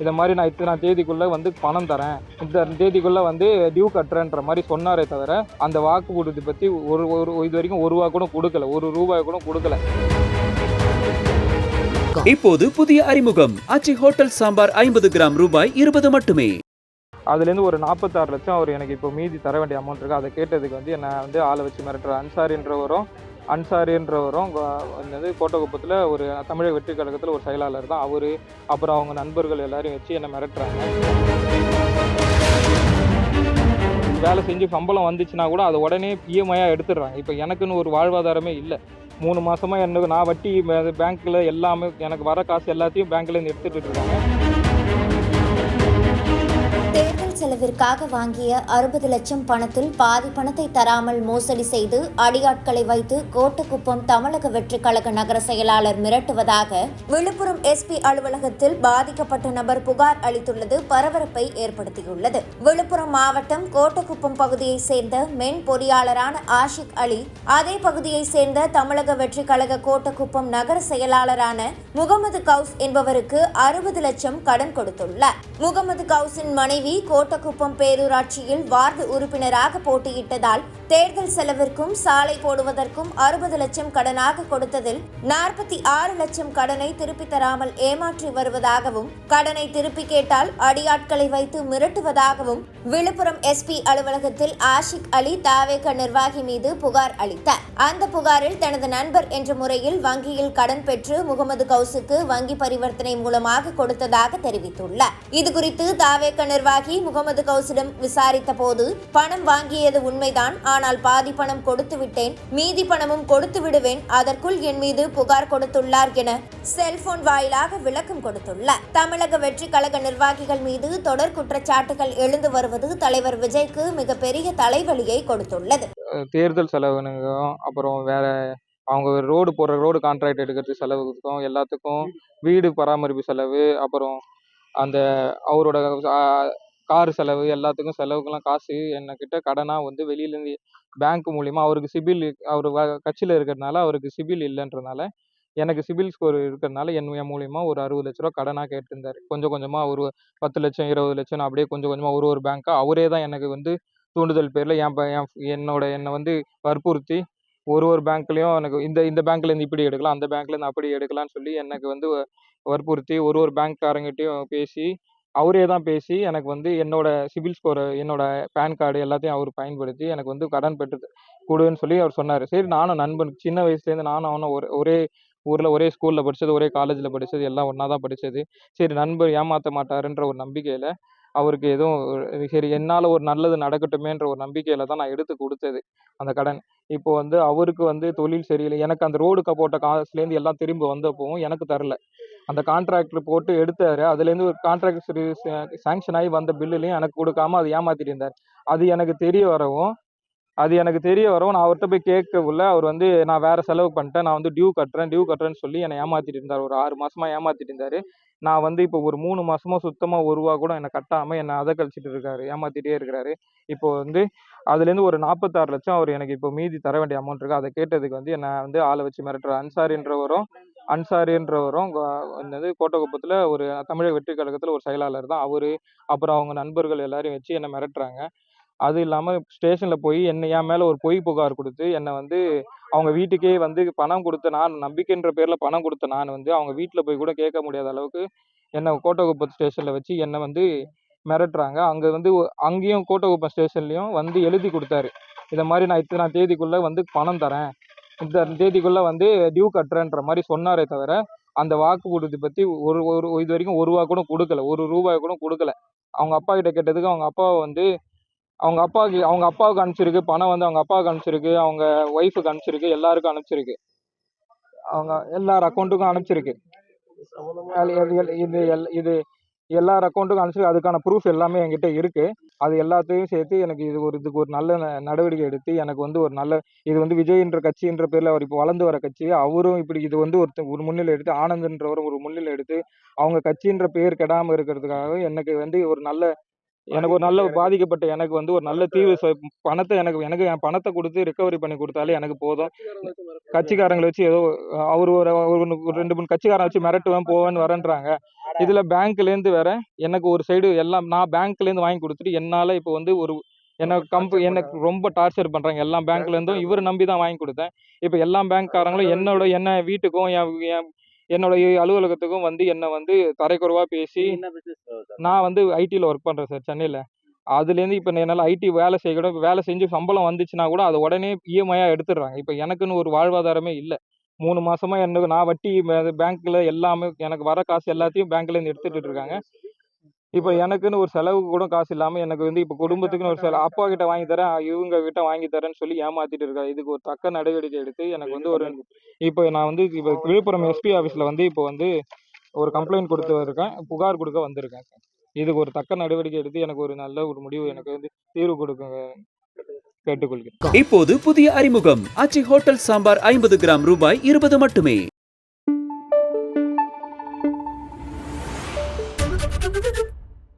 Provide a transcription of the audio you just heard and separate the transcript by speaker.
Speaker 1: இதை மாதிரி நான் இத்தனை தேதிக்குள்ளே வந்து பணம் தரேன். இந்த தேதிக்குள்ளே வந்து டியூ கட்டுறேன்ற மாதிரி சொன்னாரே தவிர அந்த வாக்கு கொடுத்து பற்றி ஒரு ஒரு இது வரைக்கும் ஒரு ரூபா கூட கொடுக்கல. ஒரு ரூபாய் கூட கொடுக்கல.
Speaker 2: இப்போது புதிய அறிமுகம். அச்சி ஹோட்டல் சாம்பார் ஐம்பது கிராம் ரூபாய் இருபது மட்டுமே.
Speaker 1: அதுலேருந்து ஒரு நாற்பத்தாறு லட்சம் அவர் எனக்கு இப்போ மீதி தர வேண்டிய அமௌண்ட் இருக்குது அதை கேட்டதுக்கு வந்து என்னை வந்து ஆளை வச்சு மிரட்டுற அன்சாரின்றவரும் அன்சாரின்றவரும் வந்து கோட்டகுப்பத்தில் ஒரு தமிழக வெற்றி கழகத்தில் ஒரு செயலாளர் தான். அவர் அப்புறம் அவங்க நண்பர்கள் எல்லாரையும் வச்சு என்னை மிரட்டுறாங்க. வேலை செஞ்சு சம்பளம் வந்துச்சுன்னா கூட அதை உடனே இஎம்ஐயாக எடுத்துடுறாங்க. இப்போ எனக்குன்னு ஒரு வாழ்வாதாரமே இல்லை. மூணு மாதமாக எனக்கு நான் வட்டி பேங்க்கில் எல்லாமே எனக்கு வர காசு எல்லாத்தையும் பேங்க்லேருந்து எடுத்துகிட்டு இருக்காங்க.
Speaker 3: தேர்தல் வாங்கிய அறுபது லட்சம் பணத்தில் பாதி பணத்தை தராமல் மோசடி செய்து அடியாட்களை வைத்து கோட்டக்குப்பம் தமிழக வெற்றி கழக நகர செயலாளர் மிரட்டுவதாக விழுப்புரம் எஸ்பி அலுவலகத்தில் பாதிக்கப்பட்ட நபர் புகார் அளித்துள்ளது. பரபரப்பை ஏற்படுத்தியுள்ளது. விழுப்புரம் மாவட்டம் கோட்டக்குப்பம் பகுதியைச் சேர்ந்த மென் பொறியாளரான ஆஷிக் அலி அதே பகுதியைச் சேர்ந்த தமிழக வெற்றி கழக கோட்டக்குப்பம் நகர செயலாளரான முகமது கவுஸ் என்பவருக்கு அறுபது லட்சம் கடன் கொடுத்துள்ளார். முகமது கவுஸின் மனைவி கோட்டக்குப்பம் பேரூராட்சியில் வார்டு உறுப்பினராக போட்டியிட்டதால் தேர்தல் செலவிற்கும் சாலை போடுவதற்கும் அறுபது லட்சம் கடனாக கொடுத்ததில் நாற்பத்தி ஆறு லட்சம் கடனை திருப்பி தராமல் ஏமாற்றி வருவதாகவும் கடனை திருப்பி கேட்டால் அடியாட்களை வைத்து மிரட்டுவதாகவும் விழுப்புரம் எஸ்பி அலுவலகத்தில் ஆஷிக் அலி தாவேக நிர்வாகி மீது புகார் அளித்தார். அந்த புகாரில் தனது நண்பர் என்ற முறையில் வங்கியில் கடன் பெற்று முகமது கவுசுக்கு வங்கி பரிவர்த்தனை மூலமாக கொடுத்ததாக தெரிவித்துள்ளார். இதுகுறித்து தாவேக நிர்வாகி முகமது கவுசிடம் விசாரித்த போது பணம் வாங்கியது உண்மைதான் ஆனால் பாதி பணம் கொடுத்து விட்டேன் மீதி பணமும் கொடுத்து விடுவேன் அதற்குள் என் மீது புகார் கொடுத்துள்ளார் என செல்போன் வாயிலாக விளக்கம் கொடுத்துள்ளார். தமிழக வெற்றி கழக நிர்வாகிகள் மீது தொடர் குற்றச்சாட்டுகள் எழுந்து வருவது தலைவர் விஜய்க்கு மிகப்பெரிய தலைவலியை கொடுத்துள்ளது.
Speaker 1: தேர்தல் செலவுனுக்கும் அப்புறம் வேற அவங்க ரோடு போடுற ரோடு கான்ட்ராக்ட் எடுக்கிறது செலவுக்கும் எல்லாத்துக்கும் வீடு பராமரிப்பு செலவு அப்புறம் அந்த அவரோட கார் செலவு எல்லாத்துக்கும் செலவுக்கெல்லாம் காசு என்கிட்ட கடனாக வந்து வெளியிலேருந்து பேங்க் மூலிமா அவருக்கு சிபில் அவர் கட்சியில் இருக்கிறதுனால அவருக்கு சிபில் இல்லைன்றனால எனக்கு சிபில் ஸ்கோர் இருக்கிறதுனால என் மூலிமா ஒரு அறுபது லட்ச ரூபா கடனாக கேட்டிருந்தாரு. கொஞ்சம் கொஞ்சமாக ஒரு பத்து லட்சம் இருபது லட்சம் அப்படியே கொஞ்சம் கொஞ்சமாக ஒரு ஒரு பேங்க்காக அவரே தான் எனக்கு வந்து தூண்டுதல் பேரில் என் ப- என் என்னோட என்னை வந்து வற்புறுத்தி ஒரு ஒரு பேங்க்லேயும் எனக்கு இந்த இந்த பேங்க்லேருந்து இப்படி எடுக்கலாம் அந்த பேங்க்லேருந்து அப்படி எடுக்கலாம்னு சொல்லி எனக்கு வந்து வ- வற்புறுத்தி ஒரு ஒரு பேங்க்காரங்கிட்டையும் பேசி அவரே தான் பேசி எனக்கு வந்து என்னோட சிபில் ஸ்கோரு என்னோட பேன் கார்டு எல்லாத்தையும் அவர் பயன்படுத்தி எனக்கு வந்து கடன் பெற்று கொடுன்னு சொல்லி அவர் சொன்னார். சரி நானும் நண்பன் சின்ன வயசுலேருந்து நானும் அவனும் ஒரே ஒரே ஊரில் ஒரே ஸ்கூலில் படித்தது ஒரே காலேஜில் படித்தது எல்லாம் ஒன்றா தான் படித்தது சரி நண்பர் ஏமாற்ற மாட்டாருன்ற ஒரு நம்பிக்கையில் அவருக்கு எதுவும் சரி என்னால் ஒரு நல்லது நடக்கட்டுமேன்ற ஒரு நம்பிக்கையில் தான் நான் எடுத்து கொடுத்தது அந்த கடன். இப்போ வந்து அவருக்கு வந்து தொழில் சரியில்லை. எனக்கு அந்த ரோடுக்கு போட்ட காசுலேருந்து எல்லாம் திரும்ப வந்தப்பவும் எனக்கு தரல. அந்த கான்ட்ராக்டர் போட்டு எடுத்தாரு. அதுலேருந்து ஒரு கான்ட்ராக்ட் சாங்ஷன் ஆகி வந்த பில்லுலையும் எனக்கு கொடுக்காம அது ஏமாத்திட்டு இருந்தார். அது எனக்கு தெரிய வரவும் அது எனக்கு தெரிய வரவும் நான் அவர்கிட்ட போய் கேட்கக்குள்ள அவர் வந்து நான் வேற செலவு பண்ணிட்டேன். நான் வந்து டியூ கட்டுறேன் டியூ கட்டுறேன்னு சொல்லி என்னை ஏமாத்திட்டு இருந்தார். ஒரு ஆறு மாசமா ஏமாத்திட்டு இருந்தாரு. நான் வந்து இப்போ ஒரு மூணு மாசமா சுத்தமா ஒரு ரூபா கூட என்னை கட்டாம என்னை அதை கழிச்சிட்டு இருக்காரு. ஏமாத்திட்டே இருக்கிறாரு. இப்போ வந்து அதுலேருந்து ஒரு நாற்பத்தாறு லட்சம் அவர் எனக்கு இப்போ மீதி தர வேண்டிய அமௌண்ட் இருக்கு. அதை கேட்டதுக்கு வந்து என்னை வந்து ஆளை வச்சு மிரட்டுற அன்சாரின்றவரும் அன்சாரின்றவரும் என்னது கோட்டகுப்பத்தில் ஒரு தமிழக வெற்றி கழகத்தில் ஒரு செயலாளர் தான். அவர் அப்புறம் அவங்க நண்பர்கள் எல்லாரையும் வச்சு என்னை மிரட்டுறாங்க. அது இல்லாமல் ஸ்டேஷனில் போய் என்னை என் மேலே ஒரு பொய் புகார் கொடுத்து என்னை வந்து அவங்க வீட்டுக்கே வந்து பணம் கொடுத்த நான் நம்பிக்கைன்ற பேரில் பணம் கொடுத்த நான் வந்து அவங்க வீட்டில் போய் கூட கேட்க முடியாத அளவுக்கு என்னை கோட்டகுப்பம் ஸ்டேஷனில் வச்சு என்னை வந்து மிரட்டுறாங்க. அங்கே வந்து அங்கேயும் கோட்டகுப்பம் ஸ்டேஷன்லேயும் வந்து எழுதி கொடுத்தாரு. இதை மாதிரி நான் இத்தனை தேதிக்குள்ளே வந்து பணம் தரேன். இந்த தேதிக்குள்ளே வந்து டியூ கட்டுறேன்ற மாதிரி சொன்னாரே தவிர அந்த வாக்குறுதி பற்றி ஒரு ஒரு இது வரைக்கும் ஒரு ரூபா கூட கொடுக்கல. ஒரு ரூபாய் கூட கொடுக்கல. அவங்க அப்பா கிட்ட கேட்டதுக்கு அவங்க அப்பா வந்து அவங்க அப்பாவுக்கு அவங்க அப்பாவுக்கு அனுப்பிச்சிருக்கு. பணம் வந்து அவங்க அப்பாவுக்கு அனுப்பிச்சிருக்கு. அவங்க ஒய்ஃபுக்கு அனுப்பிச்சிருக்கு. எல்லாருக்கும் அனுப்பிச்சிருக்கு. அவங்க எல்லார் அக்கௌண்ட்டுக்கும் அனுப்பிச்சிருக்கு. இது எல்- இது எல்லார் அக்கௌண்ட்டுக்கும் அனுப்பிச்சு அதுக்கான ப்ரூஃப் எல்லாமே என்கிட்ட இருக்குது அது எல்லாத்தையும் சேர்த்து எனக்கு இது ஒரு இதுக்கு ஒரு நல்ல ந- நடவடிக்கை எடுத்து எனக்கு வந்து ஒரு நல்ல இது வந்து விஜய்ன்ற கட்சின்ற பேரில் அவர் இப்போ வளர்ந்து வர கட்சி அவரும் இப்படி இது வந்து ஒருத்த ஒரு முன்னிலை எடுத்து ஆனந்த்ன்றவரும் ஒரு முன்னிலை எடுத்து அவங்க கட்சின்ற பேர் கெடாமல் இருக்கிறதுக்காக எனக்கு வந்து ஒரு நல்ல எனக்கு ஒரு நல்ல பாதிக்கப்பட்ட எனக்கு வந்து ஒரு நல்ல தீர்வு சொ- பணத்தை எனக்கு எனக்கு என் பணத்தை கொடுத்து ரெக்கவரி பண்ணி கொடுத்தாலே எனக்கு போதும். கட்சிக்காரங்களை வச்சு ஏதோ அவர் ஒரு ஒரு ரெண்டு மூணு கட்சிக்காரன் வச்சு மிரட்டுவேன் போவேன் வரேன்றாங்க. இதுல பேங்க்ல இருந்து வேற எனக்கு ஒரு சைடு எல்லாம் நான் பேங்க்ல இருந்து வாங்கி கொடுத்துட்டு என்னால இப்போ வந்து ஒரு எனக்கு கம்ப எனக்கு ரொம்ப டார்ச்சர் பண்றாங்க. எல்லா பேங்க்ல இருந்தும் இவரை நம்பி தான் வாங்கி கொடுத்தேன். இப்போ எல்லா பேங்க்காரங்களும் என்னோட என்ன வீட்டுக்கும் என் என் என்னோட அலுவலகத்துக்கும் வந்து என்னை வந்து தரைக்குறைவா பேசி நான் வந்து ஐடியில் ஒர்க் பண்ணுறேன் சார் சென்னையில். அதுலேருந்து இப்போ என்னால் ஐடி வேலை செய்ய வேலை செஞ்சு சம்பளம் வந்துச்சுன்னா கூட அதை உடனே இஎம்ஐயாக எடுத்துடுறாங்க. இப்போ எனக்குன்னு ஒரு வாழ்வாதாரமே இல்லை. மூணு மாசமா எனக்கு நான் வட்டி பேங்க்ல எல்லாமே எனக்கு வர காசு எல்லாத்தையும் பேங்க்ல இருந்து எடுத்துட்டு இருக்காங்க. இப்போ எனக்குன்னு ஒரு செலவுக்கு கூட காசு இல்லாம எனக்கு வந்து இப்போ குடும்பத்துக்குன்னு ஒரு செலவு அப்பா கிட்ட வாங்கி தரேன் இவங்க கிட்ட வாங்கி தரேன்னு சொல்லி ஏமாத்திட்டு இருக்காங்க இதுக்கு ஒரு தக்க நடவடிக்கை எடுத்து எனக்கு வந்து ஒரு இப்போ நான் வந்து இப்போ விழுப்புரம் எஸ்பி ஆஃபீஸில் வந்து இப்போ வந்து ஒரு கம்ப்ளைண்ட் கொடுத்து இருக்கேன் புகார் கொடுக்க வந்திருக்கேன். இதுக்கு ஒரு தக்க நடவடிக்கை எடுத்து எனக்கு ஒரு நல்ல ஒரு முடிவு எனக்கு வந்து தீர்வு கொடுக்குங்க. கேட்டுக்கொள்கிறேன்.
Speaker 2: இப்போது புதிய அறிமுகம். ஆச்சி ஹோட்டல் சாம்பார் ஐம்பது கிராம் ரூபாய் இருபது மட்டுமே.